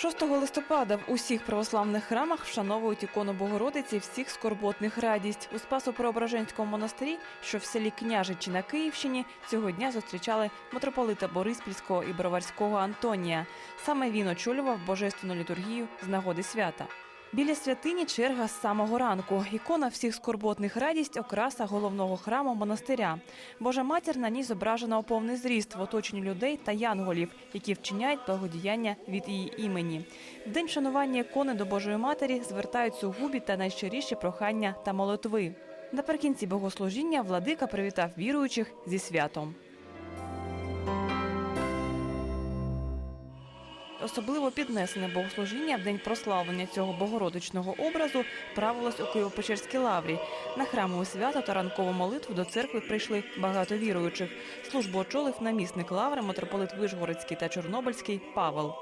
6 листопада в усіх православних храмах вшановують ікону Богородиці всіх скорботних радість. У Спасо-Преображенському монастирі, що в селі Княжичі на Київщині, цього дня зустрічали митрополита Бориспільського і Броварського Антонія. Саме він очолював божественну літургію з нагоди свята. Біля святині черга з самого ранку. Ікона всіх скорботних радість окраса головного храму монастиря. Божа матір на ній зображена у повний зріст в оточенні людей та янголів, які вчиняють благодіяння від її імені. В день вшанування ікони до Божої Матері звертають сугубі та найщиріші прохання та молитви. Наприкінці богослужіння владика привітав віруючих зі святом. Особливо піднесене богослужіння в день прославлення цього богородичного образу правилось у Києво-Печерській лаврі. На храмове свято та ранкову молитву до церкви прийшли багато віруючих. Службу очолив намісник лаври, митрополит Вишгородський та Чорнобильський Павел.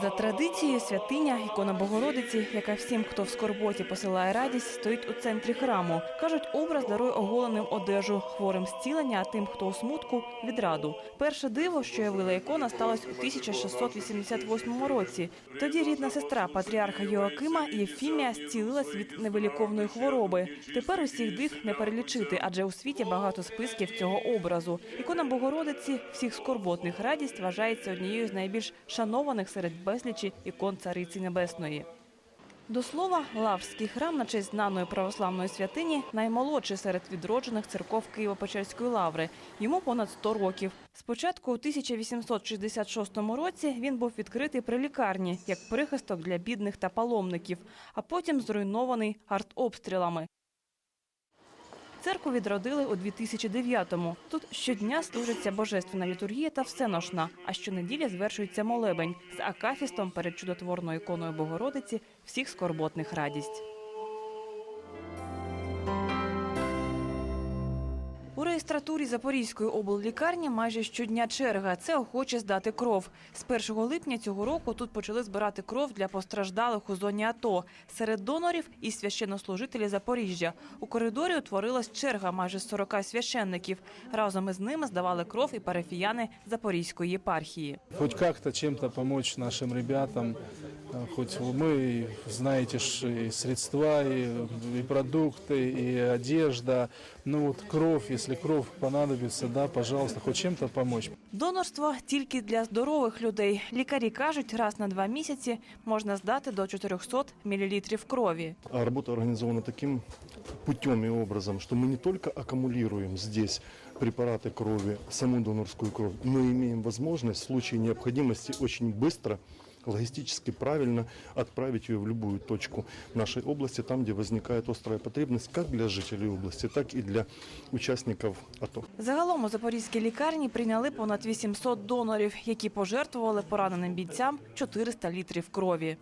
За традицією, святиня, ікона Богородиці, яка всім, хто в скорботі посилає радість, стоїть у центрі храму. Кажуть, образ дарує оголеним одежу, хворим зцілення, а тим, хто у смутку відраду. Перше диво, що явила ікона, сталося у 1688 році. Тоді рідна сестра патріарха Йоакима Єфімія зцілилась від невиліковної хвороби. Тепер усіх див не перелічити, адже у світі багато списків цього образу. Ікона Богородиці всіх скорботних радість вважається однією з найбільш шанованих серед безлічі ікон Цариці Небесної. До слова, Лаврський храм на честь знаної православної святині наймолодший серед відроджених церков Києво-Печерської лаври. Йому понад 100 років. Спочатку у 1866 році він був відкритий при лікарні як прихисток для бідних та паломників, а потім зруйнований артобстрілами. Церкву відродили у 2009-му. Тут щодня служиться божественна літургія та всеношна, а щонеділі звершується молебень з акафістом перед чудотворною іконою Богородиці всіх скорботних радість. реєстратурі Запорізької обллікарні майже щодня черга. Це охоче здати кров. З 1 липня цього року тут почали збирати кров для постраждалих у зоні АТО. Серед донорів і священнослужителі Запоріжжя. У коридорі утворилась черга майже з 40 священників. Разом із ними здавали кров і парафіяни Запорізької єпархії. хоть как-то чем-то помочь нашим ребятам. Э, Хоть мы, знаете, ж, и средства, и, и продукты, и одежда. Ну вот кровь, если кровь понадобится, да, пожалуйста, хоть чем-то помочь. Донорство тільки для здорових людей. Лікарі кажуть, раз на два місяці можна здати до 400 мл крові. А работа организована таким путем и образом, что мы не только аккумулируем здесь препараты крови, саму донорскую кровь, но и имеем возможность в случае необходимости очень быстро логистически правильно отправить ее в любую точку нашей области, там, где возникает острая потребность, как для жителей области, так и для участников АТО. Загалом у Запорізькій лікарні прийняли понад 800 донорів, які пожертвували пораненим бійцям 400 літрів крові.